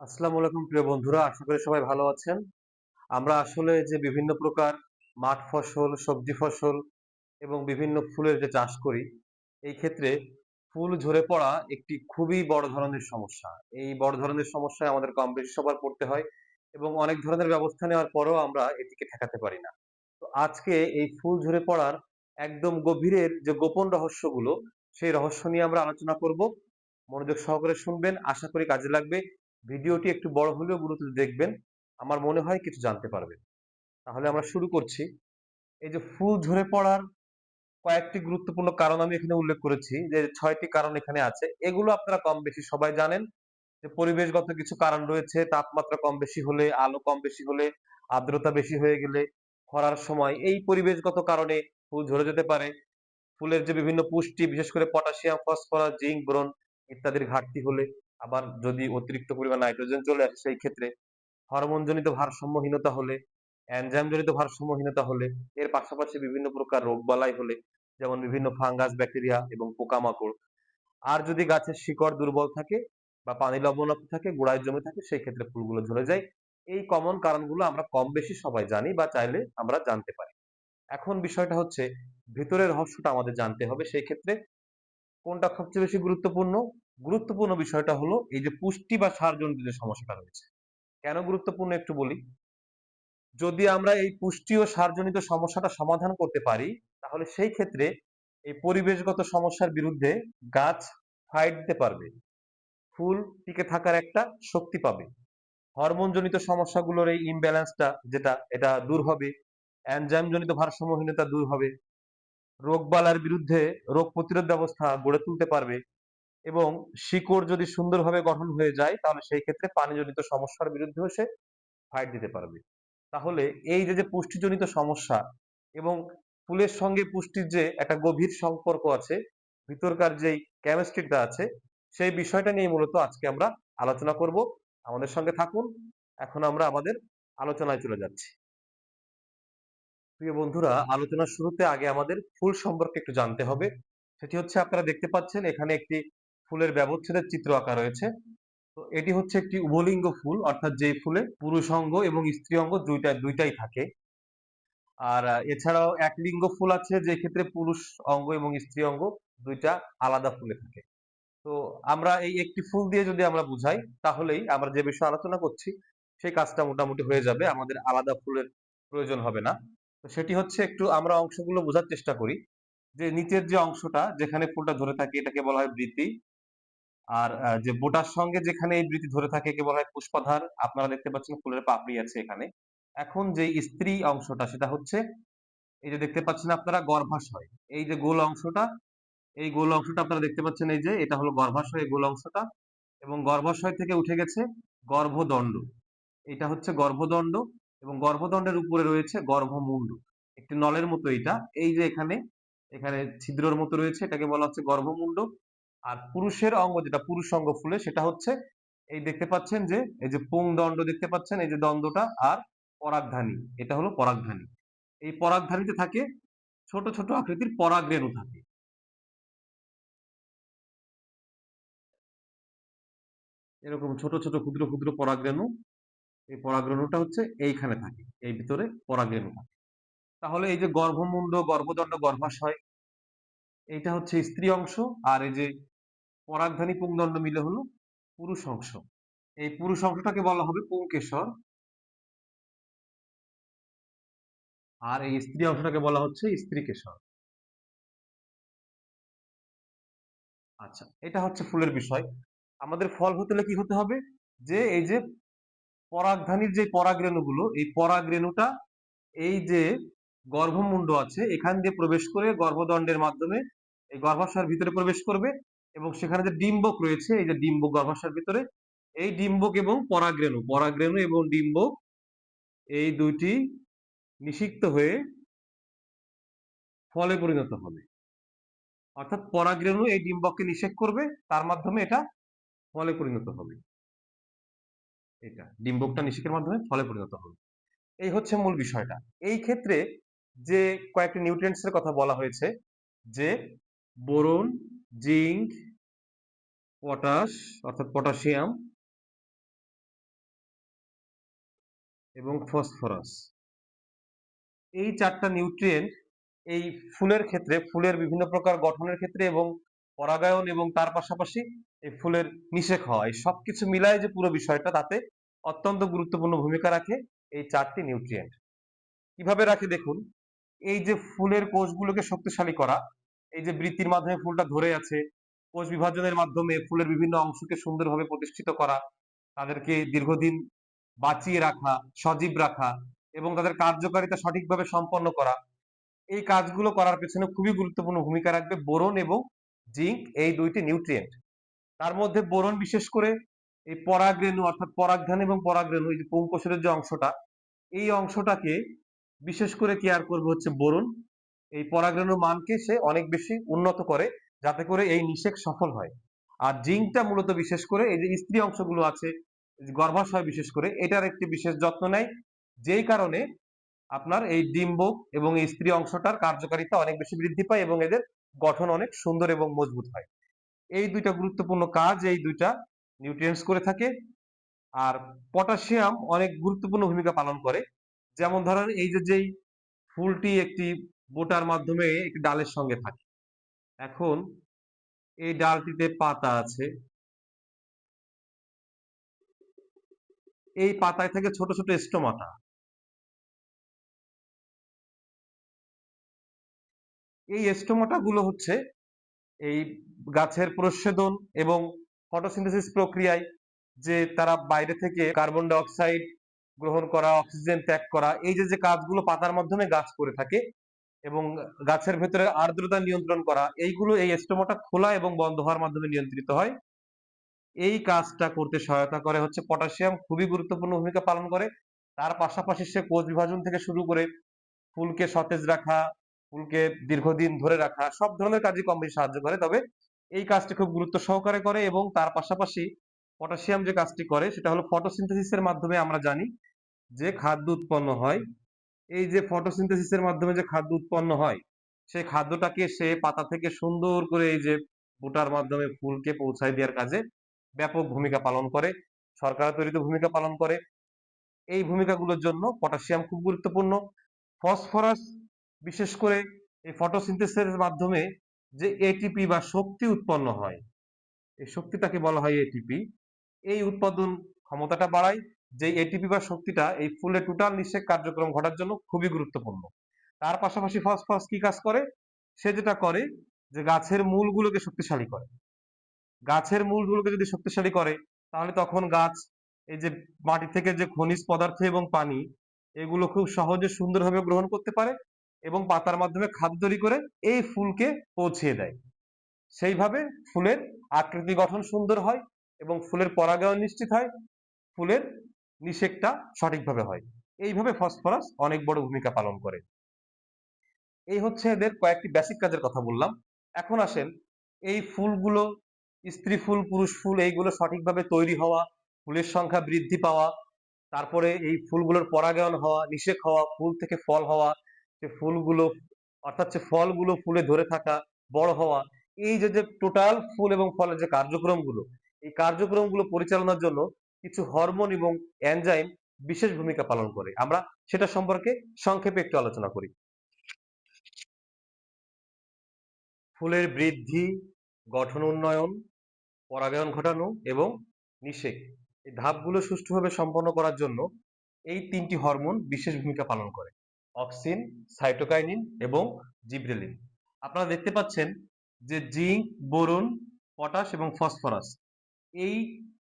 আসসালামু আলাইকুম, প্রিয় বন্ধুরা। আশা করি সবাই ভালো আছেন। আমরা আসলে যে বিভিন্ন প্রকার মাঠ ফসল, সবজি ফসল এবং বিভিন্ন ফুলের যে চাষ করি, এই ক্ষেত্রে ফুল ঝরে পড়া একটি খুবই বড় ধরনের সমস্যা। এই বড় ধরনের সমস্যায় আমাদের কম বেশি সবার পড়তে হয় এবং অনেক ধরনের ব্যবস্থা নেওয়ার পরেও আমরা এটিকে ঠেকাতে পারি না। তো আজকে এই ফুল ঝরে পড়ার একদম গভীরের যে গোপন রহস্যগুলো, সেই রহস্য নিয়ে আমরা আলোচনা করব। মনোযোগ সহকারে শুনবেন, আশা করি কাজে লাগবে। ভিডিওটি একটু বড় হলেও গুরুত্ব দেখবেন, আমার মনে হয় কিছু জানতে পারবেন। তাহলে আমরা শুরু করছি। এই যে ফুল ঝরে পড়ার কয়েকটি গুরুত্বপূর্ণ কারণ আমি এখানে উল্লেখ করেছি, যে ছয়টি কারণ এখানে আছে। এগুলো আপনারা কম বেশি সবাই জানেন, যে পরিবেশগত কিছু কারণ রয়েছে। তাপমাত্রা কম বেশি হলে, আলো কম বেশি হলে, আর্দ্রতা বেশি হয়ে গেলে, খরার সময়। এই পরিবেশগত কারণে ফুল ঝরে যেতে পারে। ফুলের যে বিভিন্ন পুষ্টি, বিশেষ করে পটাশিয়াম, ফসফরাস, জিঙ্ক, বোরন ইত্যাদির ঘাটতি হলে আবার যদি অতিরিক্ত পরিমাণ নাইট্রোজেন চলে আসে, সেই ক্ষেত্রে হরমোনজনিত ভারসাম্যহীনতা হলে এনজাইমজনিত ভারসাম্যহীনতা হলে, এর পাশাপাশি বিভিন্ন প্রকার রোগবালাই হলে, যেমন বিভিন্ন ফাঙ্গাস ব্যাকটেরিয়া এবং পোকামাকড়। আর যদি গাছের শিকড় দুর্বল থাকে বা পানি লবণাক্ত থাকে, গোড়ায় জমে থাকে, সেই ক্ষেত্রে ফুলগুলো ঝরে যায়। এই কমন কারণগুলো আমরা কম বেশি সবাই জানি বা চাইলে আমরা জানতে পারি। এখন বিষয়টা হচ্ছে, ভিতরের রহস্যটা আমাদের জানতে হবে। সেই ক্ষেত্রে কোনটা সবচেয়ে বেশি গুরুত্বপূর্ণ? গুরুত্বপূর্ণ বিষয়টা হলো এই যে পুষ্টি বা সারজনিত যে সমস্যাটা রয়েছে। কেন গুরুত্বপূর্ণ একটু বলি? যদি আমরা এই পুষ্টি ও সারজনিত সমস্যাটা সমাধান করতে পারি, তাহলে সেই ক্ষেত্রে এই পরিবেশগত সমস্যার বিরুদ্ধে গাছ ফাইট দিতে পারবে। ফুল টিকে থাকার একটা শক্তি পাবে। হরমোনজনিত সমস্যাগুলোর এই ইমব্যালেন্সটা যেটা, এটা দূর হবে। এনজাইমজনিত ভারসাম্যহীনতা দূর হবে। রোগবালার বিরুদ্ধে রোগ প্রতিরোধ ব্যবস্থা গড়ে তুলতে পারবে। এবং শিকড় যদি সুন্দরভাবে গঠন হয়ে যায়, তাহলে সেই ক্ষেত্রে পানিজনিত সমস্যার বিরুদ্ধেও সে ফাইট দিতে পারবে। তাহলে এই যে যে পুষ্টিজনিত সমস্যা এবং ফুলের সঙ্গে পুষ্টির যে একটা গভীর সম্পর্ক আছে, ভিতরকার যেই কেমিস্ট্রিটা আছে, সেই বিষয়টা নিয়ে মূলত আজকে আমরা আলোচনা করব। আমাদের সঙ্গে থাকুন। এখন আমরা আমাদের আলোচনায় চলে যাচ্ছি। প্রিয় বন্ধুরা, আলোচনার শুরুতে আগে আমাদের ফুল সম্পর্কে একটু জানতে হবে। সেটি হচ্ছে, আপনারা দেখতে পাচ্ছেন, এখানে একটি ফুলের ব্যবচ্ছেদের চিত্র আঁকা রয়েছে। তো এটি হচ্ছে একটি উভলিঙ্গ ফুল, অর্থাৎ যে ফুলে পুরুষ অঙ্গ এবং স্ত্রী অঙ্গ দুইটা, দুইটাই থাকে। আর এছাড়াও এক লিঙ্গ ফুল আছে, যে ক্ষেত্রে পুরুষ অঙ্গ এবং স্ত্রী অঙ্গ দুইটা আলাদা ফুলে থাকে। তো আমরা এই একটি ফুল দিয়ে যদি আমরা বুঝাই, তাহলেই আমরা যে বিষয়ে আলোচনা করছি, সেই কাজটা মোটামুটি হয়ে যাবে, আমাদের আলাদা ফুলের প্রয়োজন হবে না। তো সেটি হচ্ছে একটু আমরা অংশগুলো বোঝার চেষ্টা করি। যে নিচের যে অংশটা, যেখানে ফুলটা ধরে থাকে, এটাকে বলা হয় বৃতি আর যে বোটার সঙ্গে যেখানে এই বৃতি ধরে থাকে একে বলা হয় পুষ্পাধার, আপনারা দেখতে পাচ্ছেন ফুলের পাপড়ি আছে এখানে। এখন যে স্ত্রী অংশটা সেটা হচ্ছে, এই যে দেখতে পাচ্ছেন আপনারা গর্ভাশয়। এই যে গোল অংশটা, এই গোল অংশটা আপনারা দেখতে পাচ্ছেন এই যে, এটা হলো গর্ভাশয় গোল অংশটা। এবং গর্ভাশয় থেকে উঠে গেছে গর্ভদণ্ড। এটা হচ্ছে গর্ভদণ্ড এবং গর্ভদণ্ডের উপরে রয়েছে গর্ভমুণ্ড একটি নলের মতো এটা। এই যে এখানে এখানে ছিদ্রর মতো রয়েছে, এটাকে বলা হচ্ছে গর্ভমুণ্ড আর পুরুষের অঙ্গ যেটা পুরুষ অঙ্গ ফুলে, সেটা হচ্ছে এই দেখতে পাচ্ছেন যে, এই যে পুং দণ্ড দেখতে পাচ্ছেন, এই যে দ্বন্দ্বটা আর পরাগধানী, এটা হলো পরাগধানী। এই পরাগধানীতে থাকে ছোট ছোট আকৃতির পরাগরেণু থাকে। এরকম ছোট ছোট ক্ষুদ্র ক্ষুদ্র পরাগরেণু, এই পরাগরেণুটা হচ্ছে এইখানে থাকে, এই ভিতরে পরাগরেণু থাকে। তাহলে এই যে গর্ভমুণ্ড, গর্ভদণ্ড, গর্ভাশয়, এইটা হচ্ছে স্ত্রী অংশ, আর এই যে পরাগধানী পুংদণ্ড মিলে হলো পুরুষ অংশ। এই পুরুষ অংশটাকে বলা হবে পুংকেশর। আর এই স্ত্রী অংশটাকে বলা হচ্ছে স্ত্রী কেশর আচ্ছা এটা হচ্ছে ফুলের বিষয়। আমাদের ফল হতে হলে কি হতে হবে? যে এই যে পরাগধানীর যে পরাগরেণুগুলো, এই পরাগরেণুটা এই যে গর্ভমুণ্ড আছে, এখান দিয়ে প্রবেশ করে গর্ভদণ্ডের মাধ্যমে এই গর্ভাশয়ের ভিতরে প্রবেশ করবে। এবং সেখানে যে ডিম্বক রয়েছে, এই যে ডিম্বক গর্ভাশয়ের ভিতরে, এই ডিম্বক এবং পরাগরেণু, পরাগ্রেণু এবং ডিম্বক, এই দুইটি নিষিক্ত হয়ে ফলে পরিণত হবে। অর্থাৎ পরাগরেণু এই ডিম্বককে নিষেক করবে, তার মাধ্যমে এটা ফলে পরিণত হবে। এটা, ডিম্বকটা নিষেকের মাধ্যমে ফলে পরিণত হবে। এই হচ্ছে মূল বিষয়টা। এই ক্ষেত্রে যে কয়েকটি নিউট্রিয়েন্টস এর কথা বলা হয়েছে, যে বোরন, জিঙ্ক পটাশ, অর্থাৎ পটাশিয়াম এবং ফসফরাস। এই চারটা নিউট্রিয়েন্ট এই ফুলের ক্ষেত্রে, ফুলের বিভিন্ন প্রকার গঠনের ক্ষেত্রে এবং পরাগায়ন এবং তার পাশাপাশি এই ফুলের নিষেক এই সবকিছু মিলায় যে পুরো বিষয়টা, তাতে অত্যন্ত গুরুত্বপূর্ণ ভূমিকা রাখে এই চারটি নিউট্রিয়েন্ট। কীভাবে রাখে দেখুন, এই যে ফুলের কোষগুলোকে শক্তিশালী করা, এই যে বৃত্তির মাধ্যমে ফুলটা ধরে আছে কোষ বিভাজনের মাধ্যমে ফুলের বিভিন্ন অংশকে সুন্দরভাবে প্রতিষ্ঠিত করা, তাদেরকে দীর্ঘদিন বাঁচিয়ে রাখা, সজীব রাখা এবং তাদের কার্যকারিতা সঠিকভাবে সম্পন্ন করা। এই কাজগুলো করার পেছনে খুবই গুরুত্বপূর্ণ ভূমিকা রাখবে বোরন এবং জিঙ্ক, এই দুইটি নিউট্রিয়েন্ট। তার মধ্যে বোরন বিশেষ করে এই পরাগরেণু অর্থাৎ পরাগধান এবং পরাগরেণু, এই যে পুংকোষের যে অংশটা, এই অংশটাকে বিশেষ করে কেয়ার করবে হচ্ছে বোরন। এই পরাগরেণুর মানকে সে অনেক বেশি উন্নত করে। যাতে করে এই নিষেক সফল হয়। আর জিঙ্কটা মূলত বিশেষ করে এই যে স্ত্রী অংশগুলো আছে, গর্ভাশয় বিশেষ করে, এটার একটি বিশেষ যত্ন নেয়। যেই কারণে আপনার এই ডিম্বক এবং এই স্ত্রী অংশটার কার্যকারিতা অনেক বেশি বৃদ্ধি পায় এবং এদের গঠন অনেক সুন্দর এবং মজবুত হয়। এই দুইটা গুরুত্বপূর্ণ কাজ, এই দুইটা নিউট্রিয়েন্টস করে থাকে। আর পটাশিয়াম অনেক গুরুত্বপূর্ণ ভূমিকা পালন করে। যেমন ধরেন এই যে যেই ফুলটি একটি বোটার মাধ্যমে একটি ডালের সঙ্গে থাকে এখন এই ডালটিতে পাতা আছে। এই পাতায় থেকে ছোট ছোট স্টোমাটা। এই স্টোমাটা গুলো হচ্ছে এই গাছের প্রচ্ছেদন এবং ফটোসিনথেসিস প্রক্রিয়ায় যে তারা বাইরে থেকে কার্বন ডাই অক্সাইড গ্রহণ করা, অক্সিজেন ত্যাগ করা, এই যে যে কাজগুলো পাতার মাধ্যমে গাছ করে থাকে এবং গাছের ভেতরে আর্দ্রতা নিয়ন্ত্রণ করা, এইগুলো এই স্টোমাটা খোলা এবং বন্ধ হওয়ার মাধ্যমে নিয়ন্ত্রিত হয়। এই কাজটা করতে সহায়তা করে হচ্ছে পটাশিয়াম, খুবই গুরুত্বপূর্ণ ভূমিকা পালন করে। তার পাশাপাশি সে কোষ বিভাজন থেকে শুরু করে ফুলকে সতেজ রাখা, ফুলকে দীর্ঘদিন ধরে রাখা, সব ধরনের কাজে কম বেশি সাহায্য করে। তবে এই কাজটি খুব গুরুত্ব সহকারে করে এবং তার পাশাপাশি পটাশিয়াম যে কাজটি করে, সেটা হলো ফটোসিনথেসিসের মাধ্যমে আমরা জানি যে খাদ্য উৎপন্ন হয় এই যে ফটোসিনথেসিসের মাধ্যমে যে খাদ্য উৎপন্ন হয়, সেই খাদ্যটাকে সে পাতা থেকে সুন্দর করে এই যে বুটার মাধ্যমে ফুলকে পৌঁছায় দেওয়ার কাজে ব্যাপক ভূমিকা পালন করে সরকার তৈরিতে ভূমিকা পালন করে। এই ভূমিকাগুলোর জন্য পটাশিয়াম খুব গুরুত্বপূর্ণ। ফসফরাস, বিশেষ করে এই ফটোসিনথেসিসের মাধ্যমে যে এটিপি বা শক্তি উৎপন্ন হয়, এই শক্তিটাকে বলা হয় এটিপি এই উৎপাদন ক্ষমতাটা বাড়ায় যে এটিপি বা শক্তিটা এই ফুলের টোটাল নিষেক কার্যক্রম ঘটার জন্য খুবই গুরুত্বপূর্ণ। তার পাশাপাশি ফসফরাস কি কাজ করে? সে যেটা করে যে গাছের মূলগুলোকে শক্তিশালী করে। গাছের মূলগুলোকে যদি শক্তিশালী করে, তাহলে তখন গাছ এই যে মাটি থেকে যে খনিজ পদার্থ এবং পানি, এগুলো খুব সহজে সুন্দরভাবে গ্রহণ করতে পারে এবং পাতার মাধ্যমে খাদ্য তৈরি করে এই ফুলকে পৌঁছিয়ে দেয়। সেইভাবে ফুলের আকৃতি গঠন সুন্দর হয় এবং ফুলের পরাগায়ন নিশ্চিত হয়। ফুলের নিষেকটা সঠিকভাবে হয়। এইভাবে ফসফরাস অনেক বড় ভূমিকা পালন করে। এই হচ্ছে এদের কয়েকটি বেসিক কাজের কথা বললাম। এখন আসেন, এই ফুলগুলো, স্ত্রী ফুল, পুরুষ ফুল, এইগুলো সঠিকভাবে তৈরি হওয়া, ফুলের সংখ্যা বৃদ্ধি পাওয়া, তারপরে এই ফুলগুলোর পরাগায়ন হওয়া, নিষেক হওয়া, ফুল থেকে ফল হওয়া, যে ফুলগুলো, অর্থাৎ যে ফলগুলো ফুলে ধরে থাকা, বড় হওয়া, এই যে যে টোটাল ফুল এবং ফলের যে কার্যক্রমগুলো, এই কার্যক্রমগুলো পরিচালনার জন্য কিছু হরমোন এবং এনজাইম বিশেষ ভূমিকা পালন করে। আমরা সেটা সম্পর্কে সংক্ষেপে একটু আলোচনা করি। ফুলের বৃদ্ধি, গঠন উন্নয়ন, পরাগায়ন ঘটানো এবং নিষেক এই ধাপগুলো সুষ্ঠুভাবে সম্পন্ন করার জন্য এই তিনটি হরমোন বিশেষ ভূমিকা পালন করে। অক্সিন সাইটোকাইনিন এবং জিব্রেলিন আপনারা দেখতে পাচ্ছেন যে জিঙ্ক, বোরন, পটাশ এবং ফসফরাস এই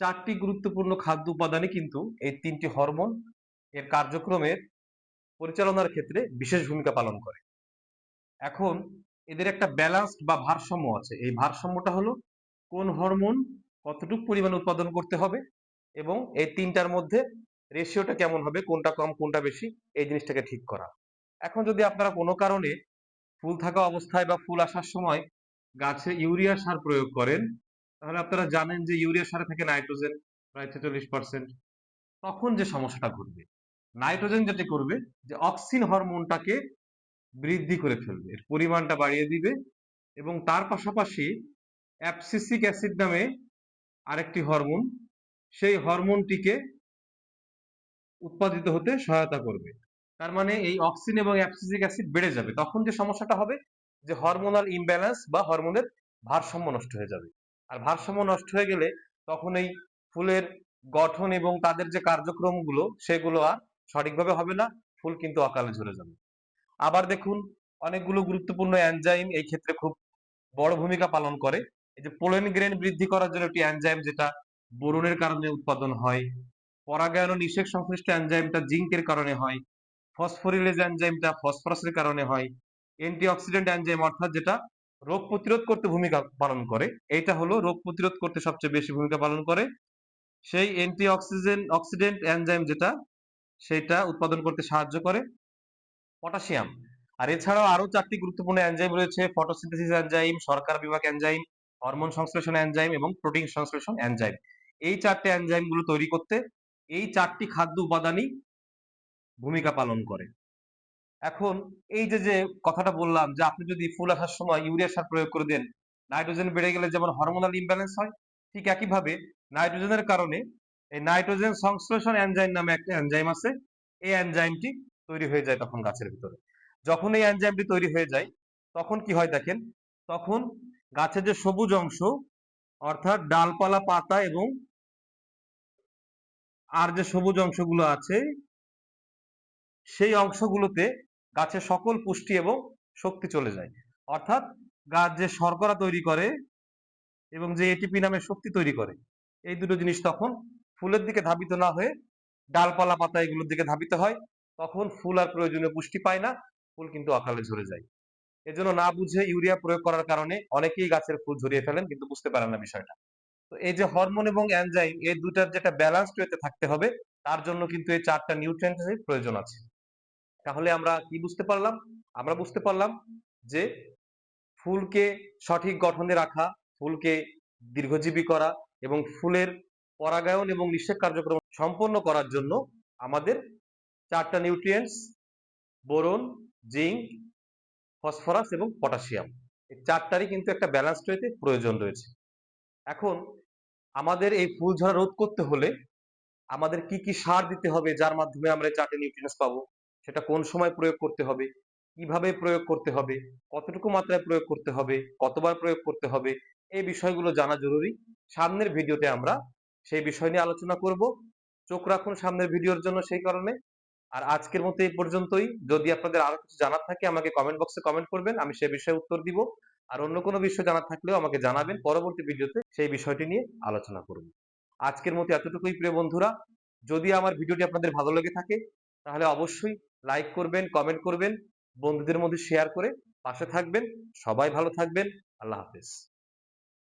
চারটি গুরুত্বপূর্ণ খাদ্য উপাদানই কিন্তু এই তিনটি হরমোন এর কার্যক্রমের পরিচালনার ক্ষেত্রে বিশেষ ভূমিকা পালন করে। এখন এদের একটা ব্যালান্সড বা ভারসাম্য আছে। এই ভারসাম্যটা হলো কোন হরমোন কতটুকু পরিমাণ উৎপাদন করতে হবে এবং এই তিনটার মধ্যে রেশিওটা কেমন হবে, কোনটা কম, কোনটা বেশি, এই জিনিসটাকে ঠিক করা। এখন যদি আপনারা কোনো কারণে ফুল থাকা অবস্থায় বা ফুল আসার সময় গাছে ইউরিয়া সার প্রয়োগ করেন তাহলে আপনারা জানেন যে ইউরিয়া সারে থাকে নাইট্রোজেন, প্রায় ছেচল্লিশ পার্সেন্ট তখন যে সমস্যাটা ঘটবে? নাইট্রোজেন যেটি করবে, যে অক্সিন হরমোনটাকে বৃদ্ধি করে ফেলবে, এর পরিমাণটা বাড়িয়ে দিবে এবং তার পাশাপাশি অ্যাপসিসিক অ্যাসিড নামে আরেকটি হরমোন, সেই হরমোনটিকে উৎপাদিত হতে সহায়তা করবে। তার মানে এই অক্সিন এবং অ্যাপসিসিক অ্যাসিড বেড়ে যাবে। তখন যে সমস্যাটা হবে, যে হরমোনাল ইমব্যালেন্স বা হরমোনের ভারসাম্য নষ্ট হয়ে যাবে। আর ভারসাম্য নষ্ট হয়ে গেলে তখন এই ফুলের গঠন এবং তাদের যে কার্যক্রমগুলো, সেগুলো আর সঠিকভাবে হবে না, ফুল কিন্তু অকালে ঝরে যাবে। আবার দেখুন, অনেকগুলো গুরুত্বপূর্ণ এনজাইম এই ক্ষেত্রে খুব বড় ভূমিকা পালন করে। এই যে পোলেন গ্রেন বৃদ্ধি করার জন্য একটি এনজাইম যেটা বোরনের কারণে উৎপাদন হয়, পরাগায়ন নিষেক সংশ্লিষ্ট এনজাইমটা জিঙ্কের কারণে হয় ফসফোরিলেজ এনজাইমটা ফসফরাসের কারণে হয় অ্যান্টিঅক্সিডেন্ট এনজাইম অর্থাৎ যেটা রোগ প্রতিরোধ করতে ভূমিকা পালন করে। এইটা হলো রোগ প্রতিরোধ করতে সবচেয়ে বেশি ভূমিকা পালন করে। সেই অ্যান্টি অক্সিজেন অক্সিডেন্ট এনজাইম যেটা সেটা উৎপাদন করতে সাহায্য করে। পটাশিয়াম। আর এছাড়াও আরও চারটি গুরুত্বপূর্ণ এনজাইম রয়েছে ফটোসিনথেসিস এনজাইম শর্করা বিভাগ এনজাইম হরমোন সংশ্লেষণ এনজাইম এবং প্রোটিন সংশ্লেষণ এনজাইম এই চারটি এনজাইমগুলো তৈরি করতে এই চারটি খাদ্য উপাদানই ভূমিকা পালন করে। এখন এই যে যে কথাটা বললাম যে, আপনি যদি ফুল আসার সময় ইউরিয়া সার প্রয়োগ করে দেন, নাইট্রোজেন বেড়ে গেলে যেমন হরমোনাল ইমব্যালেন্স হয়, ঠিক একইভাবে নাইট্রোজেনের কারণে এই নাইট্রোজেন সংশ্লেষণ এনজাইম নামে একটা এনজাইম আছে, এই এনজাইমটি তৈরি হয়ে যায় তখন গাছের ভিতরে। যখন এই এনজাইমটি তৈরি হয়ে যায়, তখন কি হয় দেখেন, তখন গাছের যে সবুজ অংশ, অর্থাৎ ডালপালা, পাতা এবং আর যে সবুজ অংশগুলো আছে, সেই অংশগুলোতে গাছের সকল পুষ্টি এবং শক্তি চলে যায়। অর্থাৎ গাছ যে শর্করা তৈরি করে এবং যে এটিপি নামে শক্তি তৈরি করে, এই দুটো জিনিস তখন ফুলের দিকে ধাবিত না হয়ে ডালপালা পাতা এগুলোর দিকে ধাবিত হয়, তখন ফুল আর প্রয়োজনীয় পুষ্টি পায় না, ফুল কিন্তু অকালে ঝরে যায়। এজন্য না বুঝে ইউরিয়া প্রয়োগ করার কারণে অনেকেই গাছের ফুল ঝরিয়ে ফেলেন, কিন্তু বুঝতে পারেন না বিষয়টা। তো এই যে হরমোন এবং এনজাইম, এই দুটার যেটা ব্যালেন্সড ওয়েতে থাকতে হবে, তার জন্য কিন্তু এই চারটা নিউট্রিয়েন্টের প্রয়োজন আছে। তাহলে আমরা কি বুঝতে পারলাম? আমরা বুঝতে পারলাম যে ফুলকে সঠিক গঠনে রাখা, ফুলকে দীর্ঘজীবী করা এবং ফুলের পরাগায়ন এবং নিষেক কার্যক্রম সম্পন্ন করার জন্য আমাদের চারটা নিউট্রিয়েন্টস বোরন, জিঙ্ক, ফসফরাস এবং পটাশিয়াম। এই চারটারই কিন্তু একটা ব্যালেন্সড ওয়েতে প্রয়োজন রয়েছে। এখন আমাদের এই ফুল ঝরা রোধ করতে হলে আমাদের কি কি সার দিতে হবে, যার মাধ্যমে আমরা চারটে নিউট্রিয়েন্টস পাবো? সেটা কোন সময় প্রয়োগ করতে হবে? কীভাবে প্রয়োগ করতে হবে? কতটুকু মাত্রায় প্রয়োগ করতে হবে? কতবার প্রয়োগ করতে হবে? এই বিষয়গুলো জানা জরুরি। সামনের ভিডিওতে আমরা সেই বিষয় নিয়ে আলোচনা করব। চোখ রাখুন সামনের ভিডিওর জন্য সেই কারণে। আর আজকের মতো এই পর্যন্তই। যদি আপনাদের আরও কিছু জানার থাকে, আমাকে কমেন্ট বক্সে কমেন্ট করবেন। আমি সে বিষয়ে উত্তর দিব। আর অন্য কোনো বিষয় জানার থাকলেও আমাকে জানাবেন। পরবর্তী ভিডিওতে সেই বিষয়টি নিয়ে আলোচনা করব। আজকের মতো এতটুকুই, প্রিয় বন্ধুরা। যদি আমার ভিডিওটি আপনাদের ভালো লেগে থাকে তাহলে অবশ্যই লাইক করবেন কমেন্ট করবেন, বন্ধুদের মধ্যে শেয়ার করে পাশে থাকবেন। সবাই ভালো থাকবেন। আল্লাহ হাফেজ।